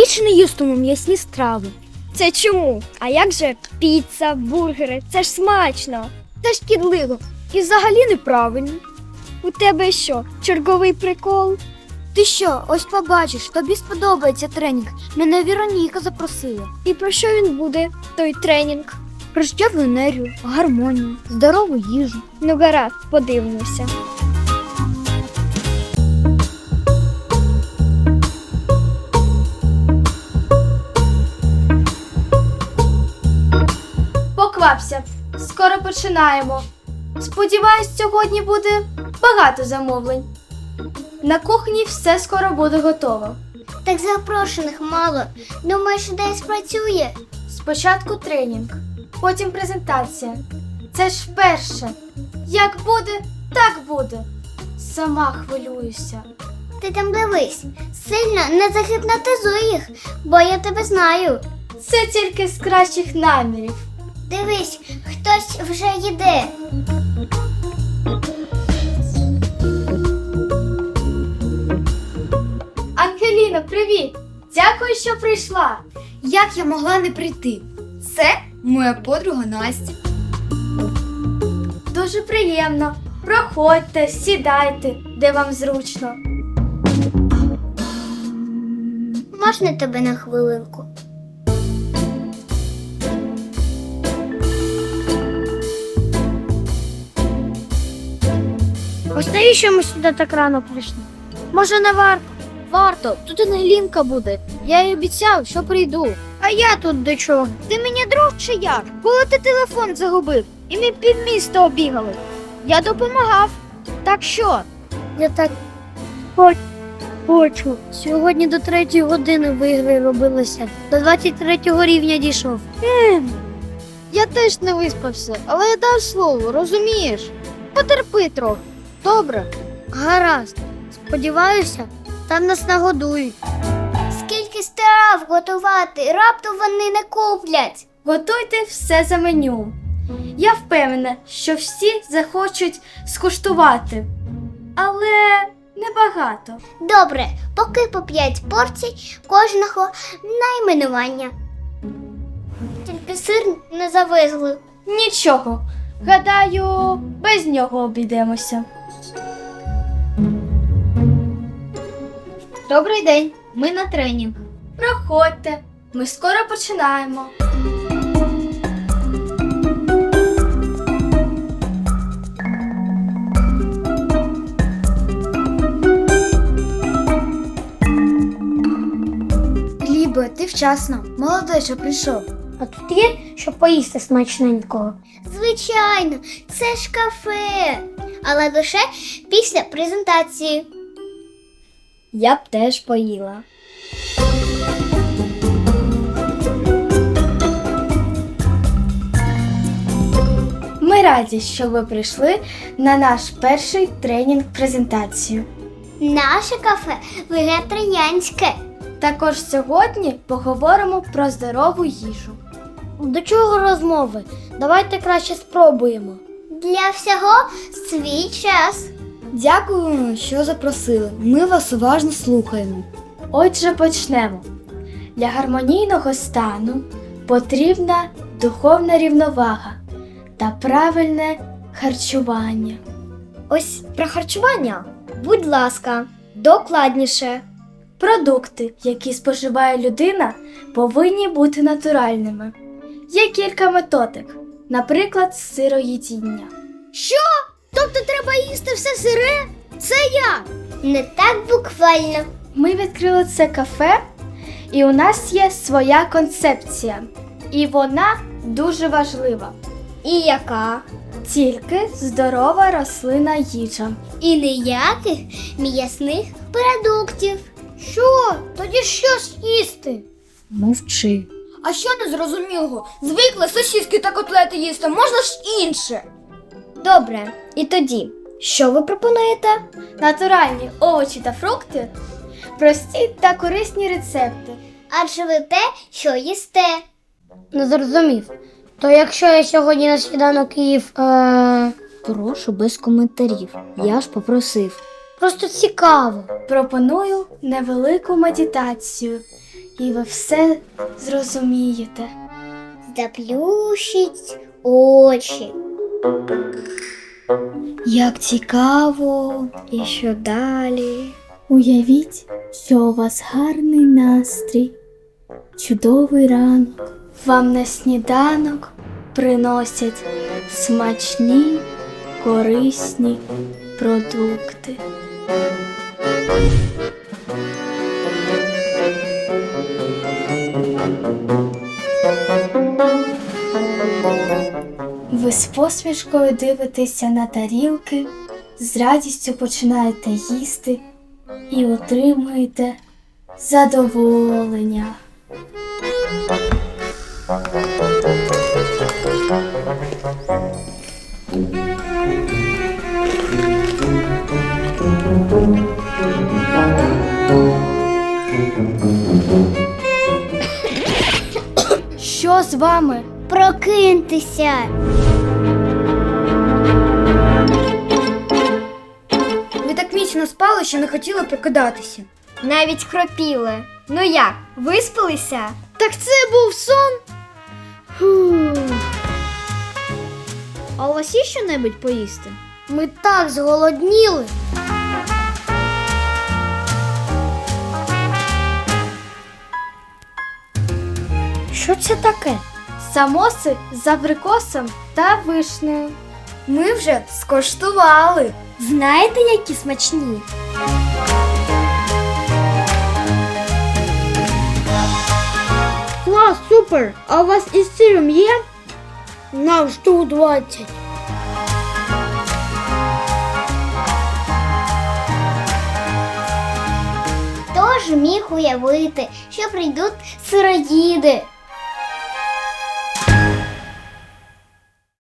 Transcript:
Більше не їстиму м'ясні страви. Це чому? А як же піца, бургери? Це ж смачно. Це шкідливо і взагалі неправильно. У тебе що, черговий прикол? Ти що, ось побачиш, тобі сподобається тренінг. Мене Віроніка запросила. І про що він буде, той тренінг? Про життєву енергію, гармонію, здорову їжу. Ну гаразд, подивимося. Починаємо. Сподіваюсь, сьогодні буде багато замовлень. На кухні все скоро буде готово. Так запрошених мало. Думаєш, десь працює? Спочатку тренінг, потім презентація. Це ж вперше. Як буде, так буде. Сама хвилююся. Ти там дивись, сильно не загіпнотизуй їх, бо я тебе знаю. Це тільки з кращих намірів. Дивись, хтось вже їде. Ангеліно, привіт! Дякую, що прийшла. Як я могла не прийти? Це моя подруга Настя. Дуже приємно. Проходьте, сідайте, де вам зручно. Можна тебе на хвилинку? Ось навіщо ми сюди так рано прийшли? Може, не варто? Варто, тут Ангелінка буде. Я їй обіцяв, що прийду. А я тут до чого? Ти мені друг чи як? Коли ти телефон загубив, і ми півміста обігали. Я допомагав. Так що? Я так хоч- хочу. Сьогодні до третьої години в ігри робилося. До 23 рівня дійшов. Ем, я теж не виспався, але я дав слово, розумієш? Потерпи трохи. Добре. Гаразд. Сподіваюся, там нас нагодують. Скільки страв готувати, раптом вони не куплять. Готуйте все за меню. Я впевнена, що всі захочуть скуштувати, але небагато. Добре, поки по п'ять порцій кожного найменування. Тільки сир не завезли. Нічого. Гадаю, без нього обійдемося. Добрий день. Ми на тренінг. Проходьте, ми скоро починаємо. Глібе, ти вчасно. Молодець, що прийшов. А тут є, що поїсти смачненького? Звичайно, це ж кафе. Але лише після презентації. Я б теж поїла. Ми раді, що ви прийшли на наш перший тренінг-презентацію. Наше кафе вегетаріанське. Також сьогодні поговоримо про здорову їжу. До чого розмови? Давайте краще спробуємо. Для всього свій час. Дякуємо, що запросили. Ми вас уважно слухаємо. Отже, почнемо. Для гармонійного стану потрібна духовна рівновага та правильне харчування. Ось про харчування. Будь ласка, докладніше. Продукти, які споживає людина, повинні бути натуральними. Є кілька методик, наприклад, сироїдіння. Що? Тобто треба їсти все сире? Це я. Не так буквально. Ми відкрили це кафе, і у нас є своя концепція. І вона дуже важлива. І яка? Тільки здорова рослина їжа. І ніяких м'ясних продуктів. Що? Тоді що ж їсти? Мовчи. А що незрозумілого? Звикли сосиски та котлети їсти, можна ж інше. Добре, і тоді, що ви пропонуєте? Натуральні овочі та фрукти, прості та корисні рецепти. Адже ви те, що їсте. Не зрозумів. То якщо я сьогодні на сніданок їв. Е... Прошу без коментарів. Я ж попросив. Просто цікаво. Пропоную невелику медитацію, і ви все зрозумієте. Заплющить очі. Як цікаво, і що далі? Уявіть, що у вас гарний настрій, чудовий ранок. Вам на сніданок приносять смачні, корисні продукти. Ви з посмішкою дивитеся на тарілки, з радістю починаєте їсти і отримуєте задоволення. Що з вами? Прокиньтеся. Що не хотіли прокидатися. Навіть хропіли. Ну як, виспалися? Так це був сон. Фух. А у вас є що-небудь поїсти? Ми так зголодніли. Що це таке? Самоси з абрикосом та вишнею. Ми вже скоштували. Знаєте, які смачні? Клас, супер! А у вас із сиром є? Нам штук 20. Хто ж міг уявити, що прийдуть сироїди?